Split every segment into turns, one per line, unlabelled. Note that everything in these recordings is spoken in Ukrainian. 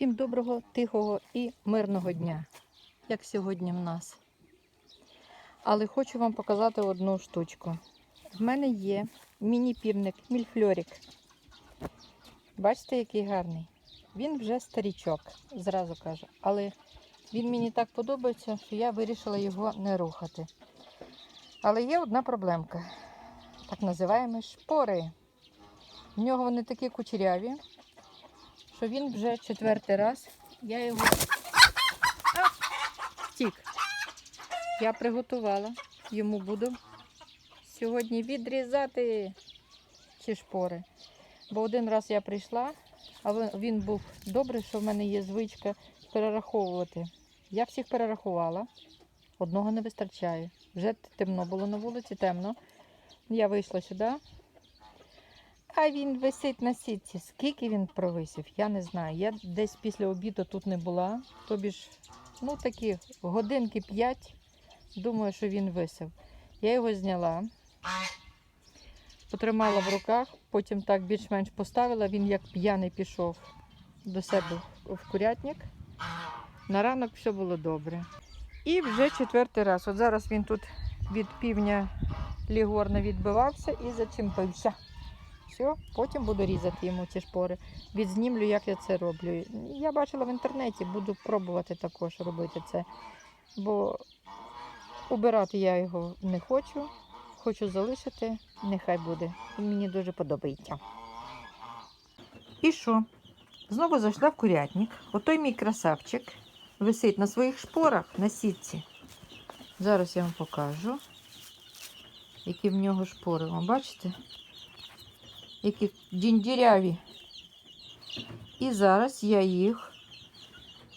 Всім доброго, тихого і мирного дня, як сьогодні в нас. Але хочу вам показати одну штучку. В мене є міні-півник мільфльорік. Бачите, який гарний. Він вже старічок, зразу кажу. Але він мені так подобається, що я вирішила його не рухати. Але є одна проблемка. Так називаємо шпори. В нього вони такі кучеряві, що він вже четвертий раз. Я його втік. Я приготувала. Йому буду сьогодні відрізати ці шпори. Бо один раз я прийшла, а він був добрий, що в мене є звичка перераховувати. Я всіх перерахувала, одного не вистачає. Вже темно було на вулиці, темно. Я вийшла сюди. А він висить на сітці. Скільки він провисів, я не знаю. Я десь після обіду тут не була. Тобі ж, ну такі годинки 5. Думаю, що він висив. Я його зняла, потримала в руках, потім так більш-менш поставила. Він як п'яний пішов до себе в курятник. На ранок все було добре. І вже четвертий раз. От зараз він тут від півня лігорно відбивався і зачимпився. Все, потім буду різати йому ці шпори. Відзнімлю, як я це роблю. Я бачила в інтернеті, буду пробувати також робити це. Бо убирати я його не хочу. Хочу залишити, нехай буде. Він мені дуже подобається. І що? Знову зайшла в курятник. Отой мій красавчик висить на своїх шпорах на сітці. Зараз я вам покажу, які в нього шпори. Ви бачите? Які діндіряві. І зараз я їх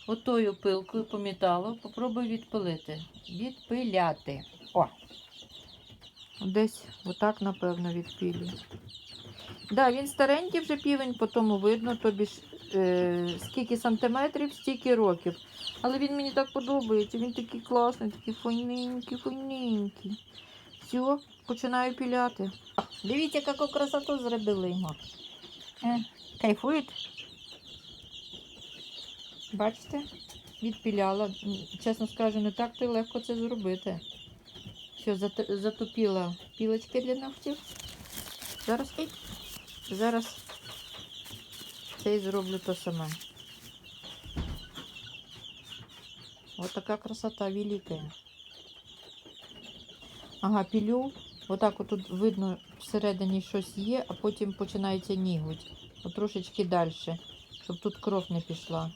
отою пилкою по металу попробую відпилити. Відпиляти. О! Десь отак, напевно, відпилю. Да, він старенький вже півень, по тому видно, тобі ж е, скільки сантиметрів, стільки років. Але він мені так подобається, він такий класний, такий файненький, файненький. Все, починаю піляти. Дивіться, яку красоту зробили йому. Е, кайфують? Бачите? Відпіляла. Чесно скажу, не так то й легко це зробити. Все, зат- затопіла пілочки для ногтів. Зараз, зараз це і зроблю то саме. Ось така красота велика. Ага, пілю. Отак от тут видно всередині щось є, а потім починається нігуть. От трошечки далі, щоб тут кров не пішла.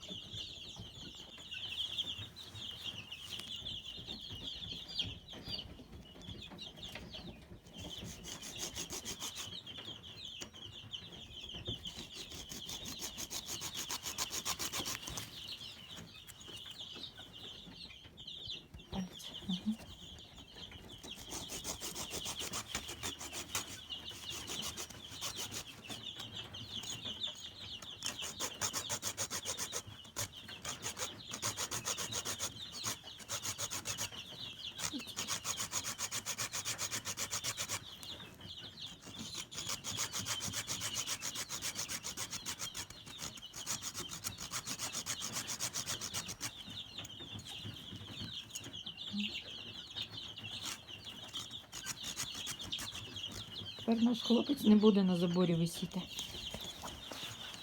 Тепер наш хлопець не буде на заборі висіти.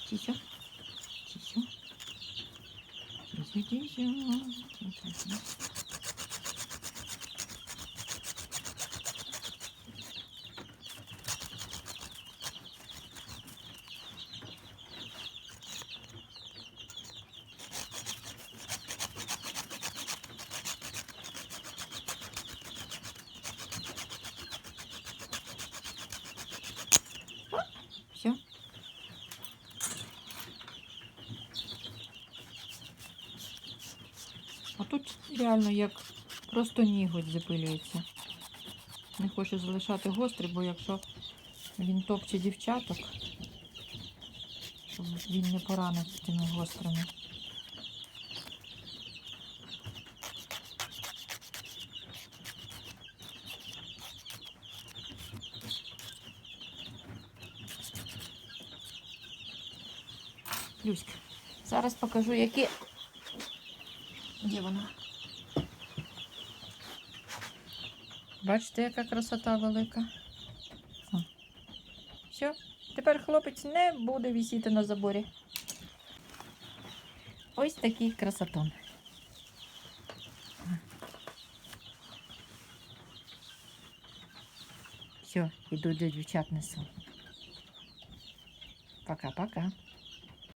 Тісю. Тісю. Тісю, тісю. Тісю. Все. А тут реально як просто ніготь запилюється. Не хочу залишати гострий, бо якщо він топче дівчаток, щоб він не поранив тими гострими. Люська, Зараз покажу, які. Де вона? Бачите, яка красота велика. Все, тепер хлопець не буде висіти на заборі. Ось такий красотон. Все, іду до дівчат несу. Пока-пока.